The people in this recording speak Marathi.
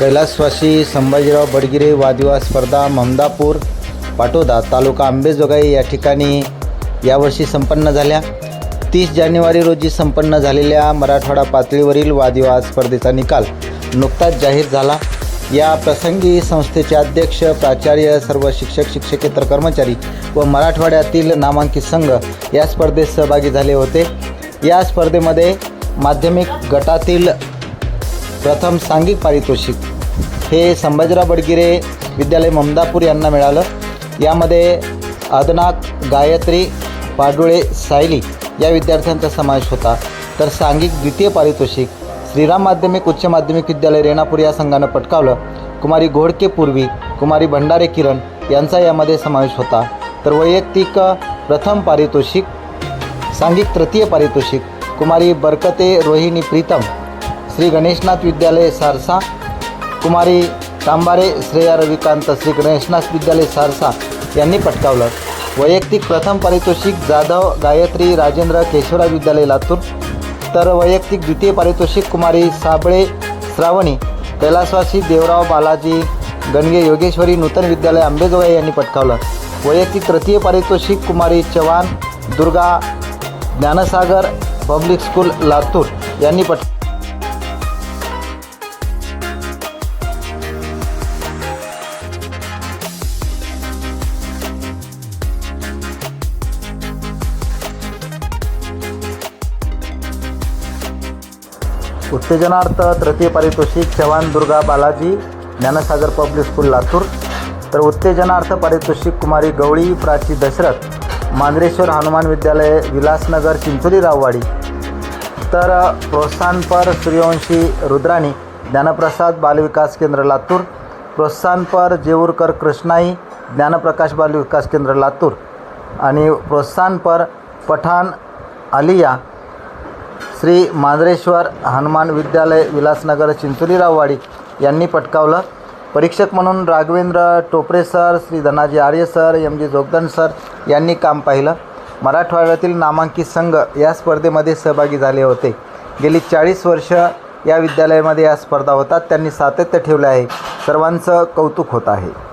कैलासवाशी संभाजीराव बडगिरे वादिवाद स्पर्धा ममदापूर पाटोदा तालुका आंबेजोगाई या ठिकाणी यावर्षी संपन्न झाल्या. तीस जानेवारी रोजी संपन्न झालेल्या मराठवाडा पातळीवरील वादिवाद स्पर्धेचा निकाल नुकताच जाहीर झाला. या प्रसंगी संस्थेचे अध्यक्ष प्राचार्य सर्व शिक्षक शिक्षकेतर कर्मचारी व मराठवाड्यातील नामांकित संघ या स्पर्धेत सहभागी झाले होते. या स्पर्धेमध्ये माध्यमिक गटातील प्रथम सांघिक पारितोषिक हे संभाजीराव बडगिरे विद्यालय ममदापूर यांना मिळालं. यामध्ये अदनाक गायत्री पाडुळे सायली या विद्यार्थ्यांचा समावेश होता. तर सांघिक द्वितीय पारितोषिक श्रीराम माध्यमिक उच्च माध्यमिक विद्यालय रेणापूर या संघानं पटकावलं. कुमारी घोडके पूर्वी कुमारी भंडारे किरण यांचा यामध्ये समावेश होता. तर वैयक्तिक प्रथम पारितोषिक सांघिक तृतीय पारितोषिक कुमारी बरकते रोहिणी प्रीतम श्री गणेशनाथ विद्यालय सारसा कुमारी तांबारे श्रेया रविकांत श्री गणेशनाथ विद्यालय सारसा यांनी पटकावलं. वैयक्तिक प्रथम पारितोषिक जाधव गायत्री राजेंद्र केशवराव विद्यालय लातूर. तर वैयक्तिक द्वितीय पारितोषिक कुमारी साबळे श्रावणी. कैलासवासी देवराव बालाजी गणगे योगेश्वरी नूतन विद्यालय आंबेजोगाई यांनी पटकावलं. वैयक्तिक तृतीय पारितोषिक कुमारी चव्हाण दुर्गा ज्ञानसागर पब्लिक स्कूल लातूर यांनी पट उत्तेजनार्थ तृतीय पारितोषिक चव्हाण दुर्गा बालाजी ज्ञानसागर पब्लिक स्कूल लातूर. तर उत्तेजनार्थ पारितोषिक कुमारी गवळी प्राची दशरथ मांजरेश्वर हनुमान विद्यालय विलासनगर चिंचोली राववाडी. तर प्रोत्साहनपर सूर्यवंशी रुद्राणी ज्ञानप्रसाद बालविकास केंद्र लातूर. प्रोत्साहनपर जेऊरकर कृष्णाई ज्ञानप्रकाश बालविकास केंद्र लातूर. आणि प्रोत्साहनपर पठाण आलिया श्री मांजरेश्वर हनुमान विद्यालय विलासनगर चिंचोलीराववाडी यांनी पटकावलं. परीक्षक म्हणून Raghavendra Topre sir Shri Dhanaji Arya sir M G Jogdan sir यांनी काम पाहिलं. मराठवाड्यातील नामांकित संघ या स्पर्धेमध्ये सहभागी झाले होते. गेली चाळीस वर्ष या विद्यालयामध्ये या स्पर्धा होतात. त्यांनी सातत्य ठेवले आहे. सर्वांचं कौतुक होत आहे.